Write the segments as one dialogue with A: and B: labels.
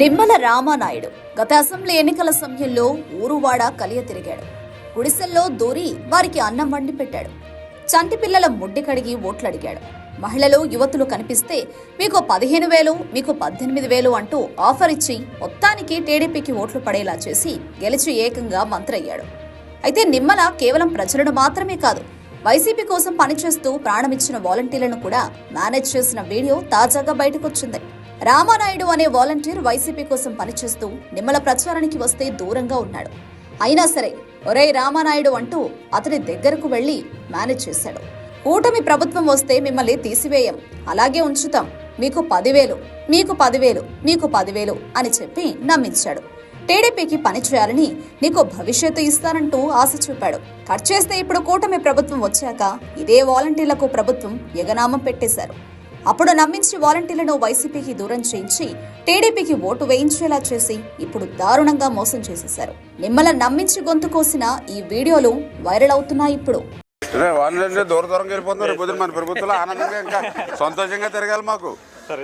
A: నిమ్మల రామానాయుడు గత అసెంబ్లీ ఎన్నికల సమయంలో ఊరువాడ కలియ తిరిగాడు. గుడిసెల్లో దూరి వారికి అన్నం వండి పెట్టాడు. చంటి పిల్లల ముడ్డి కడిగి ఓట్లు అడిగాడు మహిళలు యువతులు కనిపిస్తే మీకు పదిహేను వేలు మీకు పద్దెనిమిది వేలు అంటూ ఆఫర్ ఇచ్చి మొత్తానికి టీడీపీకి ఓట్లు పడేలా చేసి గెలిచి ఏకంగా మంత్రయ్యాడు. అయితే నిమ్మల కేవలం ప్రజలను మాత్రమే కాదు వైసీపీ కోసం పనిచేస్తూ ప్రాణమిచ్చిన వాలంటీర్లను కూడా మేనేజ్ చేసిన వీడియో తాజాగా బయటకొచ్చింది. రామానాయుడు అనే వాలంటీర్ వైసీపీ కోసం పనిచేస్తూ నిమ్మల ప్రచారానికి వస్తే దూరంగా ఉన్నాడు. అయినా సరే ఒరే రామానాయుడు అంటూ అతని దగ్గరకు వెళ్ళి మేనేజ్ చేశాడు. కూటమి ప్రభుత్వం వస్తే మిమ్మల్ని తీసివేయం. అలాగే ఉంచుతాం. మీకు పదివేలు మీకు పదివేలు మీకు పదివేలు అని చెప్పి నమ్మించాడు. టీడీపీకి పని చేయాలని నీకు భవిష్యత్తు ఇస్తానంటూ ఆశ చూపాడు. కట్ చేస్తే ఇప్పుడు కూటమి ప్రభుత్వం వచ్చాక ఇదే వాలంటీర్లకు ప్రభుత్వం ఎగనామం పెట్టేశారు. అప్పుడు నమ్మించి వాలంటీర్లను వైసీపీకి దూరం చేయించి టీడీపీకి ఓటు వేయించేలా చేసి ఇప్పుడు దారుణంగా మోసం చేసేశారు. నిమ్మల నమ్మించి గొంతు కోసిన ఈ వీడియోలు వైరల్ అవుతున్నాయి ఇప్పుడు.
B: వాలంటీర్లు దూర దూరంగా వెళ్ళిపోతున్నారు. పొద్దున మన ప్రభుత్వంలో ఆనందంగా ఇంకా సంతోషంగా తిరగాలి మాకు.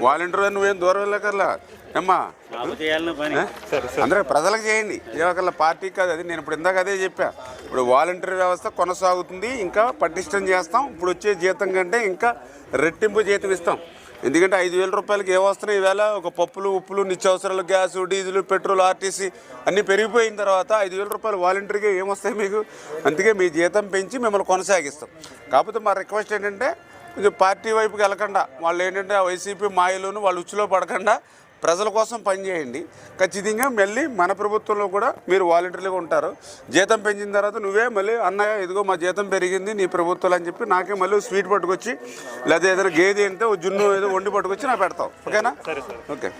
B: వాలంటీర్ నువ్వేం దూరం వెళ్ళకల్లా ఏమ్మా? అందరూ ప్రజలకు చేయండి. ఏ ఒకళ్ళ పార్టీ కాదు అది. నేను ఇప్పుడు ఇందాక అదే చెప్పా. ఇప్పుడు వాలంటీర్ వ్యవస్థ కొనసాగుతుంది ఇంకా పటిష్టం చేస్తాం. ఇప్పుడు వచ్చే జీతం కంటే ఇంకా రెట్టింపు జీతం ఇస్తాం. ఎందుకంటే ఐదు వేల రూపాయలకి ఏ వస్తున్నాయి ఈవేళ ఒక పప్పులు ఉప్పులు నిత్యావసరాలు గ్యాస్ డీజిల్ పెట్రోల్ ఆర్టీసీ అన్నీ పెరిగిపోయిన తర్వాత ఐదు వేల రూపాయలు వాలంటీర్గా ఏమొస్తాయి మీకు? అందుకే మీ జీతం పెంచి మిమ్మల్ని కొనసాగిస్తాం. కాకపోతే మా రిక్వెస్ట్ ఏంటంటే కొంచెం పార్టీ వైపుకి వెళ్ళకుండా. వాళ్ళు ఏంటంటే వైసీపీ మాయలోను వాళ్ళు ఉచ్చులో పడకుండా. ప్రజల కోసం పనిచేయండి ఖచ్చితంగా మళ్ళీ మన ప్రభుత్వంలో కూడా మీరు వాలంటీర్లుగా ఉంటారు. జీతం పెంచిన తర్వాత నువ్వే మళ్ళీ అన్నయ్య ఇదిగో మా జీతం పెరిగింది నీ ప్రభుత్వాలు అని చెప్పి నాకే మళ్ళీ స్వీట్ పట్టుకొచ్చి లేదా ఏదైనా గేదె అంటే జున్ను ఏదో వండి పట్టుకొచ్చి నాకు పెడతావు. ఓకేనా? ఓకే.